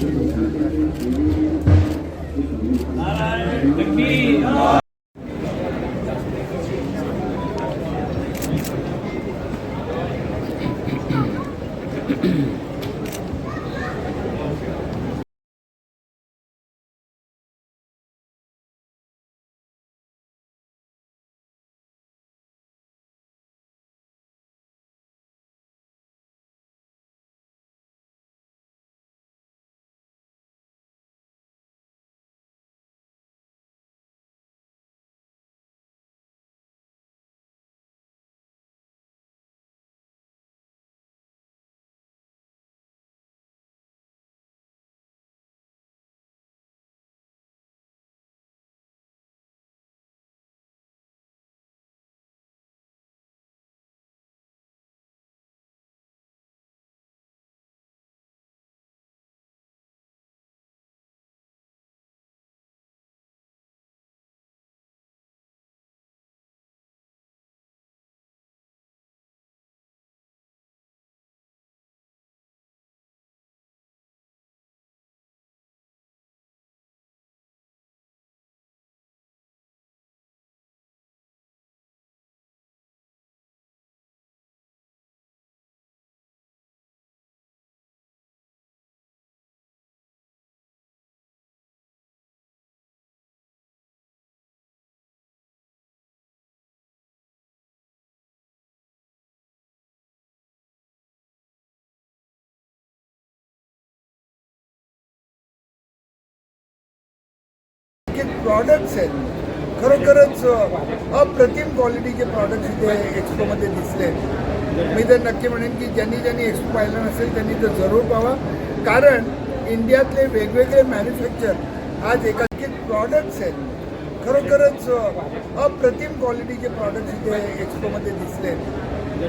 Mm-hmm. Products आहेत. खरोखरच अप्रतिम क्वालिटीचे प्रॉडक्ट्स इथे एक्सपोमध्ये दिसले मी तर नक्की म्हणेन की ज्यांनी ज्यांनी एक्सपो पाहिला नसेल त्यांनी तर जरूर पाहावा. कारण इंडियातले वेगवेगळे मॅन्युफॅक्चर आज एकाचे प्रॉडक्ट्स आहेत. खरोखरच अप्रतिम क्वालिटीचे प्रॉडक्ट्स इथे एक्सपोमध्ये दिसले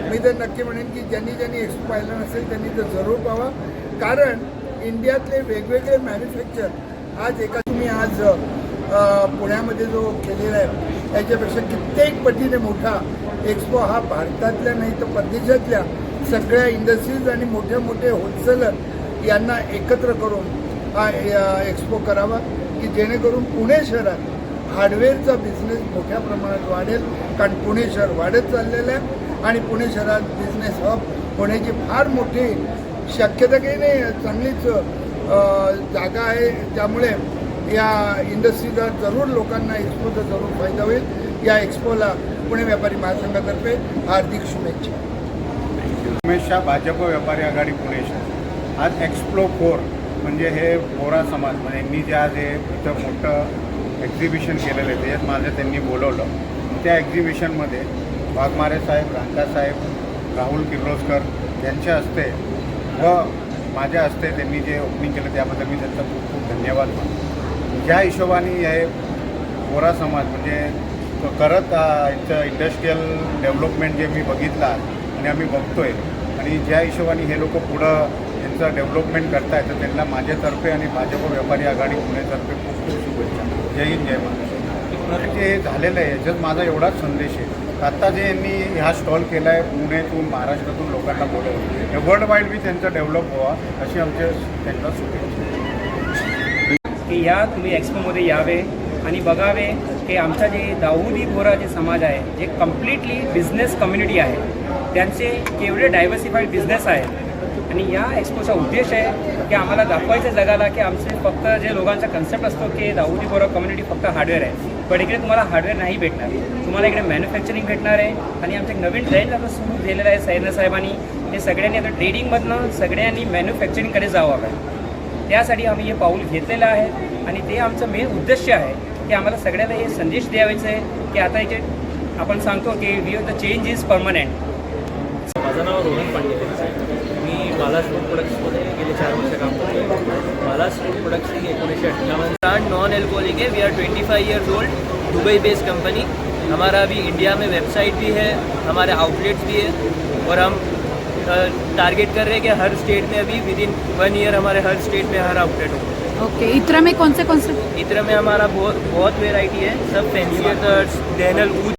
मी तर नक्की म्हणेन की ज्यांनी ज्यांनी एक्सपो पाहिला नसेल त्यांनी तर जरूर पाहावा. कारण इंडियातले वेगवेगळे मॅन्युफॅक्चर आज एका तुम्ही आज पुण्यामध्ये जो केलेला आहे त्याच्यापेक्षा कित्येक पटीने मोठा एक्सपो हा भारतातल्या नाही तर परदेशातल्या सगळ्या इंडस्ट्रीज आणि मोठे मोठे होलसेलर यांना एकत्र करून हा एक्सपो करावा की जेणेकरून पुणे शहरात हार्डवेअरचा बिझनेस मोठ्या प्रमाणात वाढेल कारण पुणे शहर वाढत चाललेलं आहे आणि पुणे शहरात बिझनेस हब होण्याची फार मोठी शक्यता काही नाही चांगलीच जागा आहे त्यामुळे या इंडस्ट्रीचा जरूर लोकांना एक्सपोचा जरूर फायदा होईल. या एक्सपोला पुणे व्यापारी महासंघातर्फे हार्दिक शुभेच्छा. उमेशा भाजप व्यापारी आघाडी पुणे शहर आज एक्सप्लो फोर म्हणजे हे बोरा समाज म्हणजे मी जे आज हे इथं मोठं एक्झिबिशन केलेलं आहे त्याच्यात माझं त्यांनी बोलवलं. त्या एक्झिबिशनमध्ये वाघमारे साहेब रांका साहेब राहुल किर्लोस्कर यांच्या हस्ते व माझ्या हस्ते त्यांनी जे ओपनिंग केलं त्याबद्दल मी त्यांचा खूप खूप धन्यवाद मानतो. ज्या हिशोबाने हे बोरा समाज म्हणजे करत इथं इंडस्ट्रीयल डेव्हलपमेंट जे मी बघितला आणि आम्ही बघतो आहे आणि ज्या हिशोबाने हे लोक पुढं यांचं डेव्हलपमेंट करतायत तर त्यांना माझ्यातर्फे आणि भाजप व्यापारी आघाडी पुण्यातर्फे खूप खूप शुभेच्छा. जय हिंद जय महाराष्ट्र. जे हे झालेलं आहे याच्यात माझा एवढाच संदेश आहे. आत्ता जे यांनी हा स्टॉल केला आहे पुण्यातून महाराष्ट्रातून लोकांना बोलवलं हे वर्ल्ड वाईड बी त्यांचं डेव्हलप व्हावा अशी आमच्या त्यांना शुभेच्छा. की या तुम्ही एक्सपोमध्ये यावे आणि बघावे की आमचा जे दाऊदी बोरा जे समाज आहे जे कम्प्लिटली बिझनेस कम्युनिटी आहे त्यांचे केवढे डायव्हर्सिफाईड बिझनेस आहे. आणि या एक्सपोचा उद्देश आहे की आम्हाला दाखवायचं जगाला की आमचे फक्त जे लोकांचा कन्सेप्ट असतो की दाऊदी बोरा कम्युनिटी फक्त हार्डवेअर आहे. पण इकडे तुम्हाला हार्डवेअर नाही भेटणार. तुम्हाला इकडे मॅन्युफॅक्चरिंग भेटणार आहे. आणि आमचे नवीन ट्रेंड आता सुरू झालेलं आहे सैन्य साहेबांनी. हे सगळ्यांनी आता ट्रेडिंगमधनं सगळ्यांनी मॅन्युफॅक्चरिंगकडे जावं आहे. त्यासाठी आम्ही हे पाऊल घेतलेलं आहे आणि ते आमचं मेन उद्देश आहे की आम्हाला सगळ्यांना हे संदेश द्यावायचं आहे की आता इथे आपण सांगतो की we the change is permanent माझं नाव रोहन पांडे मी बालास फूड प्रोडक्ट्समध्ये गेले चार वर्ष काम करतो बालास फूड प्रोडक्ट्स ही एकोणीसशे अठ्ठावन्न ब्रांड नॉन एल्कोहलिक है we are twenty five years old Dubai based company हमारा अभी इंडिया में वेबसाइट भी है हमारे आउटलेट्स भी है और हम टारगेट कर रहे हैं कि हर स्टेट में अभी विद इन वन ईयर हमारे हर स्टेट में हर आउटलेट हो ओके इतरा में कौन से कौन से इतरा में हमारा बहुत बहुत वेराइटी है। सब फैंसी डेनल